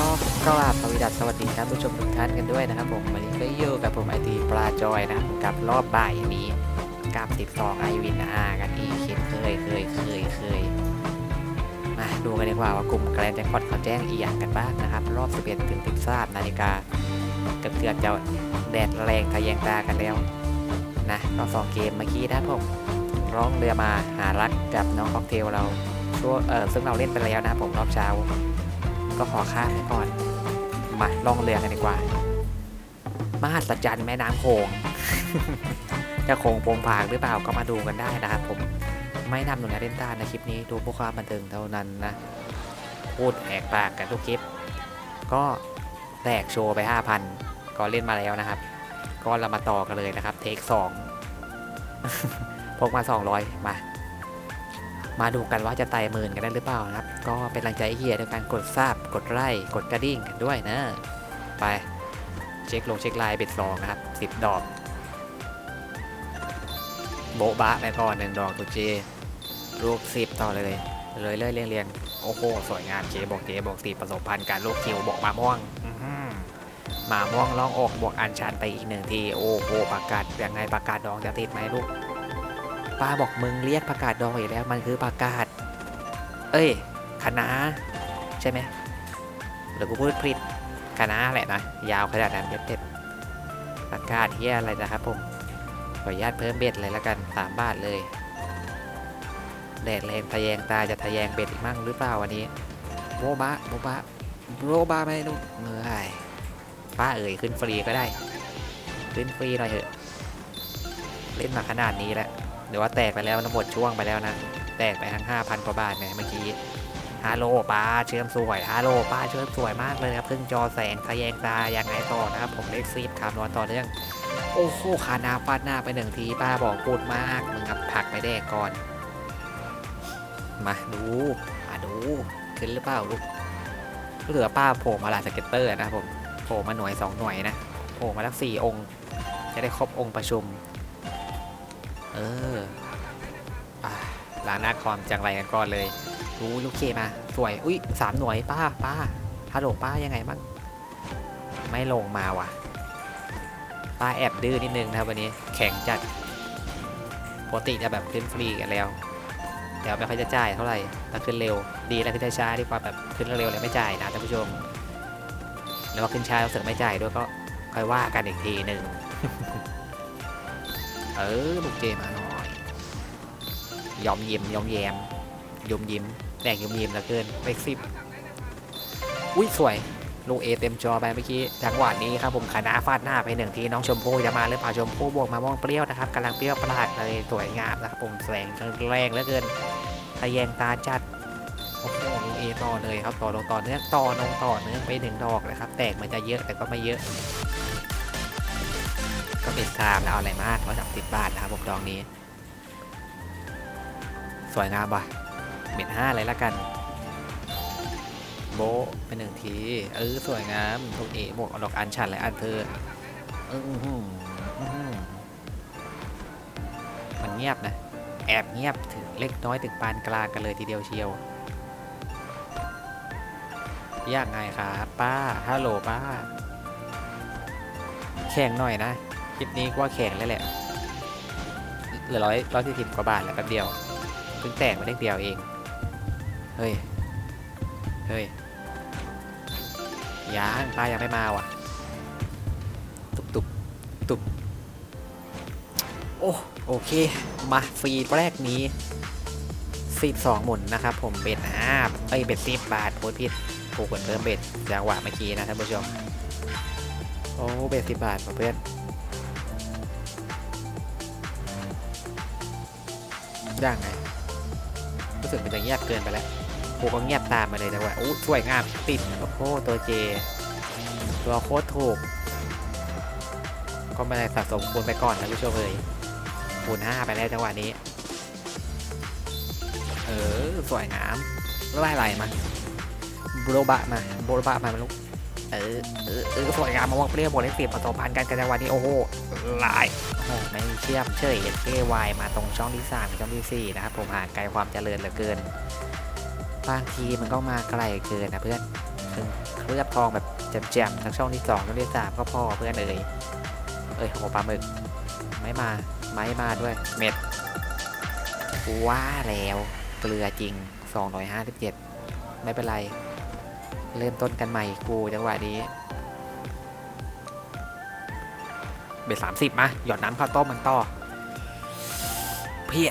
ก็กราบสวัสดีสวัสดีท่านผู้ชมทุกท่านกันด้วยนะครับผมวันนี้ก็อยู่กับผมไอทีปลาจอยนะครับกับรอบบ่ายนี้กับ12ไอวินอากันอีกเช่นเคยเคยเคยเคยมาดูกันดีกว่าว่ากลุ่มแกรนด์แจ็คพอตเขาแจ้งอีกอย่างกันบ้างนะครับ รอบ 11ถึง13นาฬิกาเกือบเกือบจะแดดแรงทะแยงตากันแล้วนะก็สองเกมเมื่อกี้นะผมร้องเรือมาหารักกับน้องค็อกเทลเราช่วงเออซึ่งเราเล่นไปแล้วนะครับผมรอบเช้า ก็ขอข้ามไปก่อน มาล่องเรือกันดีกว่ามหัศจรรย์แม่น้ำโขงจะโขงโปงผางหรือเปล่าก็มาดูกันได้นะครับผมไม่นำหนุนเล่นต้านในคลิปนี้ดูพื่อความบันเทิงเท่านั้นนะ พูดแหกปากกันทุกคลิป ก็แตกโชว์ไป 5,000 ก็เล่นมาแล้วนะครับ ก็เรามาต่อกันเลยนะครับ เทคสองพกมา 200 มา มาดูกันว่าจะไต่หมื่นกันได้หรือเปล่านะครับ ก็เป็นกำลังใจเฮียด้วยการกดซาบ กดไลค์กดกระดิ่งกันด้วยนะ ไป เช็คลงเช็คไลน์เบ็ดสองนะครับสิบดอก โบ๊ะบะไปก่อนหนึ่งดอกตัวเจลูกสิบต่อเลยเลยเลยเรียงเรียงโอ้โหสวยงามเจบอกเจบอกสีประสบพันธ์การลูกคิวบอกมาม่วงหมาม่วงล่องอกบวกอันชันไปอีกหนึ่งทีโอ้โหประกาศยังไงประกาศดองจะติดไหมลูก ป้าบอกมึงเรียกประกาศดองอีกแล้วมันคือประกาศเอ้ยคณะใช่ไหมหรือกูพูดผิดคณะแหละนะ ยาวขนาดนั้นเด็ดๆประกาศเฮียอะไรนะครับผมขออนุญาตเพิ่มเบ็ดเลยละกันสามบาทเลยแดดแรงทะแยงตาจะทะแยงเบ็ดอีกมั่งหรือเปล่าวันนี้โบบะโบบะโบบะไม่รู้เหนื่อยป้าเอ่ยขึ้นฟรีก็ได้ ขึ้นฟรีหน่อยเถอะ เล่นมาขนาดนี้แล้ว เดี๋ยวว่าแตกไปแล้วนะหมดช่วงไปแล้วนะ แตกไปทั้ง 5,000 กว่าบาทเนี่ยเมื่อกี้ฮัลโหลป้าเชื่อมสวยฮัลโหลป้าเชื่อมสวยมากเลยครับเพิ่งจอแสงทะแยงตายังไงต่อนะครับ ผมเลขซีดคำนวณต่อเนื่อง โอ้โหขานาฟาดหน้าไปหนึ่งทีป้าบอกพูดมากมึงครับผักไปแดกก่อน มาดูมาดูขึ้นหรือเปล่าลูกเหลือป้าโผล่มาลาสเก็ตเตอร์นะครับผมโผล่มาหน่วยสองหน่วยนะโผล่มาทั้งสี่องค์ จะได้ครบองค์ประชุม เออล้างหน้าคอมจังไรกันก่อนเลยรู้ลูกเคมา สวย อุ้ยสามหน่วยป้าป้าฮัลโหลป้ายังไงบ้าง ไม่ลงมาว่ะ ป้าแอบดื้อนิดนึงนะครับวันนี้ แข็งจัดปกติจะแบบขึ้นฟรีกันแล้ว แต่ไม่ค่อยจะจ่ายเท่าไหร่ถ้าขึ้นเร็ว ดีแล้วขึ้นช้าดีกว่าแบบขึ้นเร็วเลยไม่จ่ายนะท่านผู้ชม แล้วว่าขึ้นช้าแล้วเสือกไม่จ่ายด้วยก็ค่อยว่ากันอีกทีหนึ่ง เออลูกเจมาหน่อย ยอมยิมยอมแยมยมยิ้มแดกยมยิ้มเหลือเกินไปสิบอุ้ยสวยลูกเอเต็มจอไปเมื่อกี้จังหวะนี้ครับผมขาหน้าฟาดหน้าไปหนึ่งทีน้องชมพู่จะมาหรือเปล่าชมพู่บวกมาม่วงเปรี้ยวนะครับกำลังเปรี้ยวประหลาดเลยสวยงามนะครับผมแสงแรงเหลือเกินทะแยงตาจัดโอ้โหลูกเอต่อเลยครับต่อลงต่อเนื่อต่อนงต่อเนื่อไปหนึ่งดอกนะครับ แตกมันจะเยอะแต่ก็ไม่เยอะ ก็เป็นคามแล้วเอาอะไรมากร้อยสามสิบบาทนะครับผมดองนี้ สวยงามว่ะเม็ดห้าเลยละกัน โบะไปหนึ่งทีเออสวยงามทุกเอบวกดอกอันชันและอันเธออื้อออออมันเงียบนะ แอบเงียบถึงเล็กน้อยถึงปานกลางกันเลยทีเดียวเชียว ยากไงครับป้าฮัลโหลป้า แข่งหน่อยนะ คลิปนี้ว่าแข่งเลยแหละ เหลือร้อยร้อยสี่สิบกว่าบาทแล้วแป๊บเดียวเพิ่งแตกมาเล็กเดียวเอง เฮ้ย เฮ้ยยังป้ายังไม่มาว่ะ ตุบตุบตุบโอ้โอเค มาฟรีแรกนี้สิบสองหมุนนะครับผมเบ็ดห้าเอ้ยเบ็ดสิบบาทโพสผิดถูกกว่าเติมเบ็ดจังหวะเมื่อกี้นะท่านผู้ชม โอ้เบ็ดสิบบาทเพื่อน ยางไงรู้สึกมันจะเงียบเกินไปแล้วกูก็เงียบตามมาเลยจังหวะอู้สวยงามติดโอ้โหตัวเจ ตัวโคตรถูก ก็ไม่ได้สะสมคูณไปก่อนนะผู้ชมเอ่ยคูณ5ไปแล้วจังหวะนี้ เออสวยงามไล่ไหลมาโบรบะมาโบรบะมาลูกเออเออเออสวยงามมามองเปรี้ยวบวกเลขสิบผสมพันกันกันจังหวะนี้โอ้โหลาย โอ้ไม่เชื่อมเฉยเอเอวายมาตรงช่องที่สามช่องที่สี่นะครับผมห่างไกลความเจริญเหลือเกิน บางทีมันก็มาไกลเกินนะเพื่อนถึงเคลือบทองแบบแจ่มๆทั้งช่องที่สองช่องที่สามก็พอเพื่อนเอ่ยเอ้ยโอ้ปลาหมึกไม่มาไม่มาด้วยเม็ดว่าแล้วเกลือจริง 257 ไม่เป็นไร เริ่มต้นกันใหม่กูจังหวะนี้ เบ็ดสามสิบมา หยอดน้ำข้าวต้มมันต่อ เพี้ย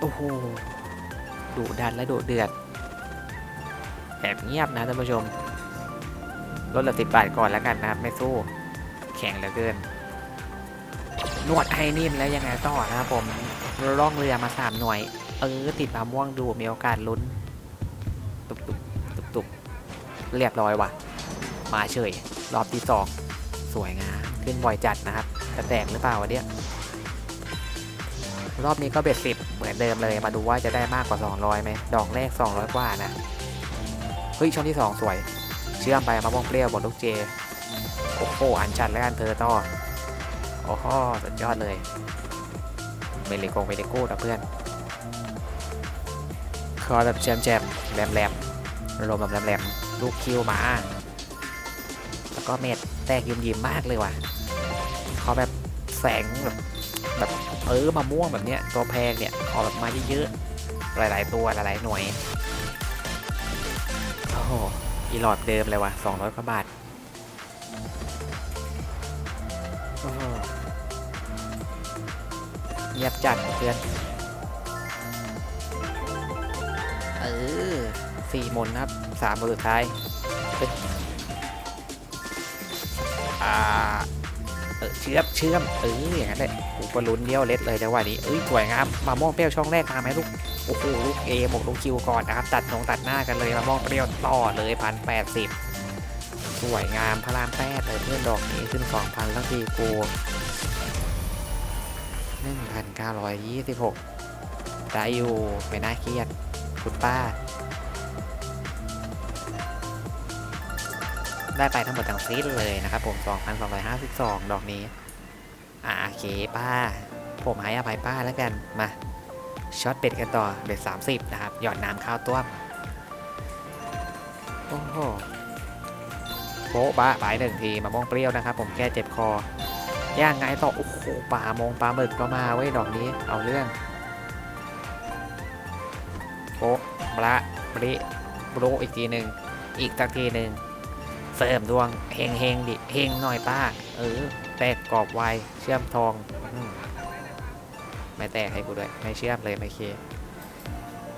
โอ้โหดุดันและดุเดือดแอบเงียบนะท่านผู้ชม ลดเหลือสิบบาทก่อนแล้วกันนะครับ ไม่สู้ แข็งเหลือเกิน นวดให้นิ่มแล้วยังไงต่อนะครับผมล่องเรือมาสามหน่วย เออ ติดมะม่วงดูมีโอกาสลุ้น ตุบตุบตุบตุบเรียบร้อยว่ะ มาเฉย รอบที่สองสวยงามขึ้นบ่อยจัดนะครับ จะแตกหรือเปล่าวะเนี่ยรอบนี้ก็เบ็ดสิบเหมือนเดิมเลย มาดูว่าจะได้มากกว่า 200ไหมดอกแรก 200 กว่านะ เฮ้ยช่องที่ 2 สวย เชื่อมไปมะม่วงเปรี้ยวบนลูกเจ โอ้โห อันจัดแล้วกันเธอต่อ โอ้โหสุดยอดเลย เมลิโกเมลิโก้นะเพื่อน คอแบบแจมแจมแหลมแหลมลมแบบแหลมแหลมลูกคิวมา แล้วก็เม็ดแตกยิ้มยิ้มมากเลยว่ะ ขาแบบแสงแบบแบบเออมาม่วงแบบเนี้ยตัวแพงเนี่ยขอแบบมาเยอะๆหลาย ๆ ตัวหลายๆหน่วยโอ้โหอีหลอดเดิมเลยว่ะ200กว่าบาทเงียบจัดเพื่อน เออสี่มนครับสามคนสุดท้ายอ่า เชื่อมเชื่อมเอออย่างนั้นเลยกูก็ลุ้นเลี้ยวเล็ดเลยจังหวะนี้เอ้ยสวยงามมาม่วงเปรี้ยวช่องแรกมาไหมลูกโอ้โหลูกเอหมกลูกคิวก่อนนะครับตัดนงตัดหน้ากันเลยมาม่วงเปรี้ยวต่อเลยพันแปดสิบสวยงามพระรามแปดเลยเพื่อนดอกนี้ขึ้นสองพันแล้วทีกูหนึ่งพันเก้าร้อยยี่สิบหกได้อยู่ไม่น่าเครียดคุณป้า ได้ไปทั้งหมดทั้งซีดเลยนะครับผม 2,252 ดอกนี้ อ่าโอเคป้า ผมให้อภัยป้าแล้วกัน มาช็อตเป็ดกันต่อเบ็ด30 นะครับ หยอดน้ำข้าวต้วมโอ้โหโบ๊ะบะไปหนึ่งทีมะม่วงเปรี้ยวนะครับผมแก้เจ็บคอย่างไงต่อ โอ้โหปลามงปลาหมึกก็มาเว้ยดอกนี้เอาเรื่องโป๊ะบละบริบรูอีกทีหนึ่งอีกสักทีหนึ่ง เสริมดวงเฮงเฮงดิเฮงหน่อยป้า เออ แตกกรอบไวเชื่อมทองอมไม่แตกให้กูด้วย ไม่เชื่อมเลยไม่เค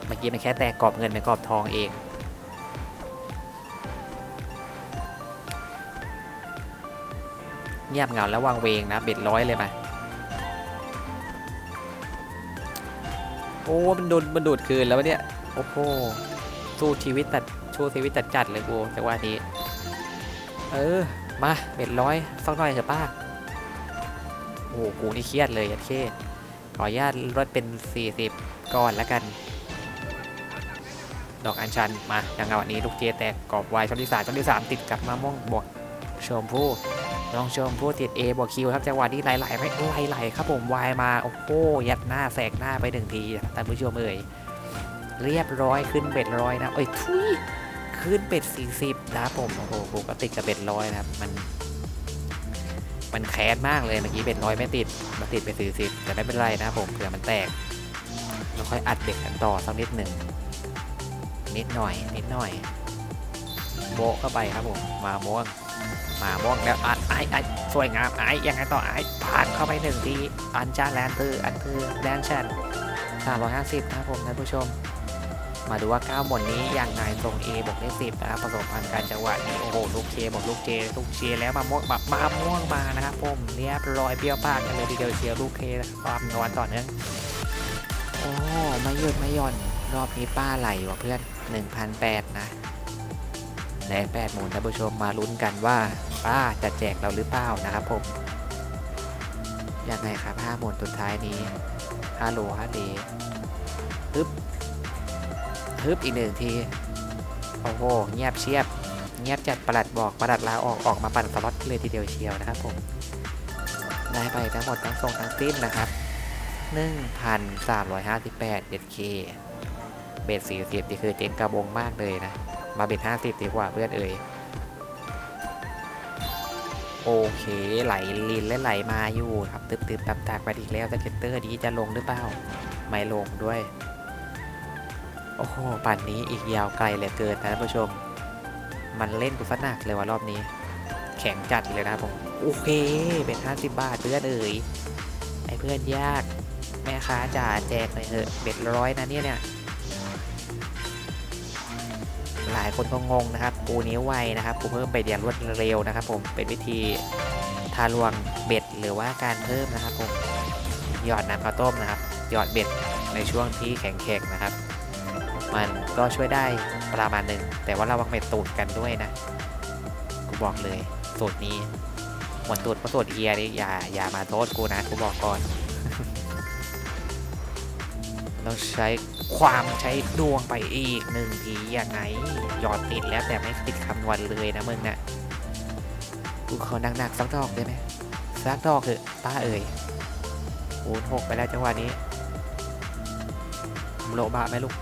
เมื่อกี้มันแค่แตกกรอบเงินไม่กรอบทองเอง เงียบเหงาแล้ววางเวงนะเบ็ดร้อยเลยมาโอ้ มันโดนมันดูดคืนแล้ววะเนี่ย โอ้โห สู้ชีวิตตัดชูชีวิตตัดจัดเลยกูแต่ว่านี้ เออ มาเบ็ดร้อยสักหน่อยเถอะป้า โอ้โห กูนี่เครียดเลยยัดเคขออนุญาตลดเป็น 40 ก่อนแล้วกัน ดอกอัญชัน มาอย่างเงวันนี้ลูกเจแตกกรอบวายช่องที่สามช่องที่สามติดกับมะม่วงบวกชมพู่น้องชมพู่ติด A บวกคิวครับจังหวะนี้ไหลไหลไม่ไหลๆครับผมวายมา โอ้โห ยัดหน้าแสกหน้าไปหนึ่งทีท่านผู้ชมเอ่ยเรียบร้อยขึ้นเบ็ดร้อยนะเอ้ยทุย ขึ้นเบ็ด 40 นะครับผม โอ้โหกูก็ติดกับเบ็ดร้อยนะครับ มัน มันแค้นมากเลยเมื่อกี้เบ็ดร้อยไม่ติด มาติดเบ็ด 40 แต่ไม่เป็นไรนะครับผมเผื่อมันแตกเราค่อยอัดเบ็ดกันต่อสักนิดหนึ่ง นิดหน่อย นิดหน่อย โบเข้าไปครับผม มาม่วง มาม่วงแล้วอะไอ้ไอ้สวยงามไอ้ยังไงต่อไอ้ผ่านเข้าไปหนึ่งที อันจ้าแลนเตอร์อันเตอร์แลนชัน350นะครับผมท่านผู้ชม มาดูว่า 9 หมดนี้อย่างไงทรง A บวกได้ 10 นะครับผสมพันธ์กันจังหวะนี้โอ้โหลูกเคบอกลูกเจลูกเจแล้วมาม่วงแบบมาม่วงมานะครับผมเรียบร้อยเปรี้ยวปากกันเลยทีเดียวเชียวลูกเคความนอนต่อเนื่องโอ้ไม่หยุดไม่หย่อนรอบนี้ป้าไหลว่ะเพื่อน1,800นะแรง8หมุนท่านผู้ชมมาลุ้นกันว่าป้าจะแจกเราหรือเปล่านะครับผมยังไงครับห้าหมุนสุดท้ายนี้ฮัลโหลฮัลดีฮึบ ฮึบอีกหนึ่งที โอ้โห เงียบเชียบ เงียบจัดประหลัดบอกประหลัดลาออกออกมาปั่นสล็อตเลยทีเดียวเชียวนะครับผม ได้ไปทั้งหมดทั้งส่งทั้งสิ้นนะครับ 1,358 7K เบส40นี่คือเจ๋งกระบงมากเลยนะ มาเบส50ดีกว่าเพื่อนเอ่ยโอเคไหลลินและไหลมาอยู่ครับตึบตึบตับตับไปอีกแล้วสเก็ตเตอร์นี้จะลงหรือเปล่า ไม่ลงด้วย โอ้โหป่านนี้อีกยาวไกลเหลือเกินนะท่านผู้ชม มันเล่นกูสนักเลยว่ารอบนี้ แข็งจัดเลยนะครับผม โอเคเป็น 50 บาทเพื่อนเอ่ยไอ้เพื่อนยาก แม่ค้าจ่าแจกหน่อยเถอะเบ็ดร้อยนะเนี่ยเนี่ยหลายคนก็งงนะครับปูนิ้วไวนะครับปูเพิ่มไปเดียวรวดเร็วนะครับ ผมเป็นวิธีทาลวงเบ็ดหรือว่าการเพิ่มนะครับผมหยอดน้ำข้าวต้มนะครับหยอดเบ็ดในช่วงที่แข็งๆนะครับ มันก็ช่วยได้ประมาณหนึ่ง แต่ว่าระวังเบ็ดตูดกันด้วยนะ กูบอกเลยสูตรนี้หมดตูดเพราะสูตรเฮียนี่อย่าอย่ามาโทษกูนะ กูบอกก่อนเราใช้ความใช้ดวงไปอีกหนึ่งทียังไงหยอดติดแล้วแต่ไม่ติดคำนวณเลยนะมึงนะ่ะกูขอหนักๆสักดอกได้ไหมสักดอกเถอะป้าเอ่ยคูณหกไปแล้วจังหวะนี้โลบะไหมลูก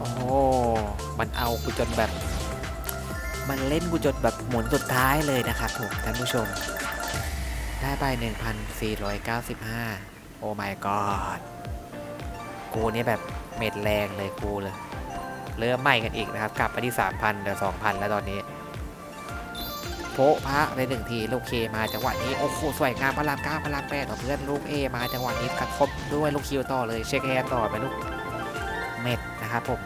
โอ้โหมันเอากูจนแบบ มันเล่นกูจนแบบหมุนสุดท้ายเลยนะครับผมท่านผู้ชม ได้ไป 1,495 โอ้ my god กูนี่แบบเม็ดแรงเลยกูเลย เริ่มใหม่กันอีกนะครับ กลับไปที่ 3,000เหลือ2,000 แล้วตอนนี้โพะพระในหนึ่งทีลูกเคมาจังหวะนี้ โอ้โหสวยงามพลังก้าพลังแปดขอเพื่อนลูกเอมาจังหวะนี้กระทบด้วยลูกคิวต่อเลยเช็คแฮนด์ต่อไปลูกเม็ดนะครับผม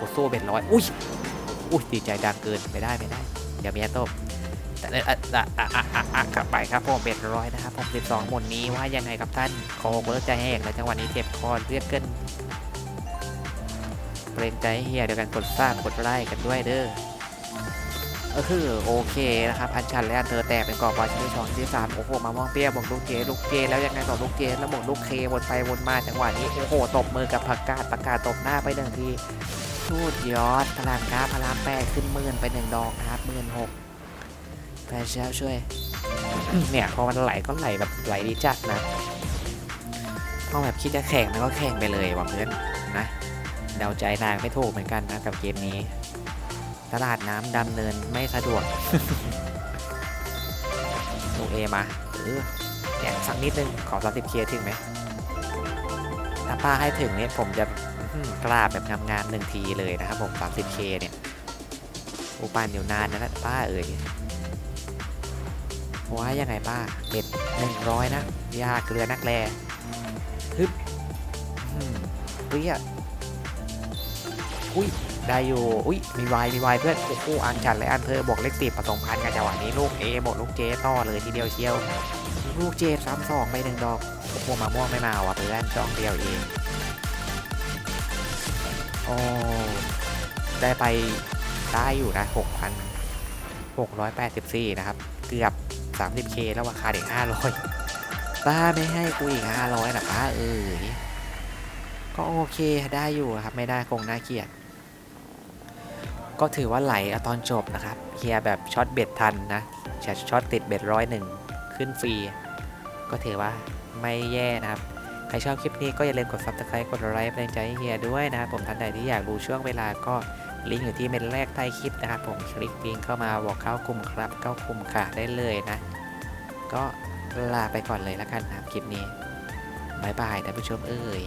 อ่ากูสู้เบ็ดร้อยอุ้ยอุ้ยดีใจดังเกินไม่ได้ไม่ได้เดี๋ยวเมียตบแต่เอ่ออะอะอะอะอะกลับไปครับผมเบ็ดร้อยนะครับผม12หมดนี้ว่ายังไงครับท่านขอเบิร์ใจแห้งแล้วจังหวะนี้เจ็บคอเลือดเกินเกรงใจเฮียเดียวกันกดทรากดไลค์กันด้วยเด้อก็คือโอเคนะครับพันชันและอันเธอแตกเป็นกรอบวาชิ้นที่สองชิ้นที่สามโอ้โหมามองเปี้ยบอกลูกเจลูกเจแล้วยังไงต่อลูกเจแล้วหมดลูกเควนไปวนมาจังหวะนี้โอ้โหตบมือกับผักกาดประกาศตบหน้าไปหนึ่งที พูดยอดพลานก้าพลานแปดขึ้นหมื่นไปหนึ่งดอกครับหมื่นหกแฟนเช้าช่วย เนี่ยพอมันไหลก็ไหลแบบไหลดีจัดนะพอแบบคิดจะแข่งมันก็แข่งไปเลยว่ะเพื่อนนะเดาใจนางไม่ถูกเหมือนกันนะกับเกมนี้ ตลาดน้ำดำเนินไม่สะดวกลูกเอมาเออแข่งสักนิดนึงขอสามสิบเคถึงไหมถ้าป้าให้ถึงเนี่ยผมจะ กล้าแบบงามๆหนึ่งทีเลยนะครับผม 30k เนี่ยอุปานอยู่นานนะนะป้าเอ่ยว่ายังไงป้าเบ็ดหนึ่งร้อยนะยาเกลือนักแลฮึบเปรี้ยอุ้ยได้อยู่ อุ้ยมีวายมีวายเพื่อนโอ้โหอันจัดเลยอันเธอบอกเลขสิบผสมพันกันจังหวะนี้ลูกเอบอกลูกเจต่อเลยทีเดียวเชียว ลูกเจซ้ำสองไปหนึ่งดอกโอ้โหมาม่วงไม่มาว่ะเพื่อนช่องเดียวเอง อ้ได้ไปได้อยู่นะหกพันหกร้อยแปดสิบสี่นะครับ เกือบสามสิบเคแล้วราคาเด็กห้าร้อยป้าไม่ให้กูอีกห้าร้อยนะป้าเอ้ยก็โอเคได้อยู่ครับ ไม่ได้คงน่าเกลียด ก็ถือว่าไหลอตอนจบนะครับเคลียร์แบบช็อตเบ็ดทันนะช็อตช็อตติดเบ็ดร้อยหนึ่งขึ้นฟรี ก็ถือว่าไม่แย่นะครับ ใครชอบคลิปนี้ก็อย่าลืมกด subscribe กดไลค์เป็นกำลังใจให้เฮียด้วยนะครับผมท่านใดที่อยากรู้ช่วงเวลาก็ลิงก์อยู่ที่เมนแรกใต้คลิปนะครับผมคลิกลิงก์เข้ามาบอกเข้ากลุ่มครับเข้ากลุ่มค่ะได้เลยนะ ก็ลาไปก่อนเลยแล้วกันนะครับคลิปนี้บายบายท่านผู้ชมเอ้ย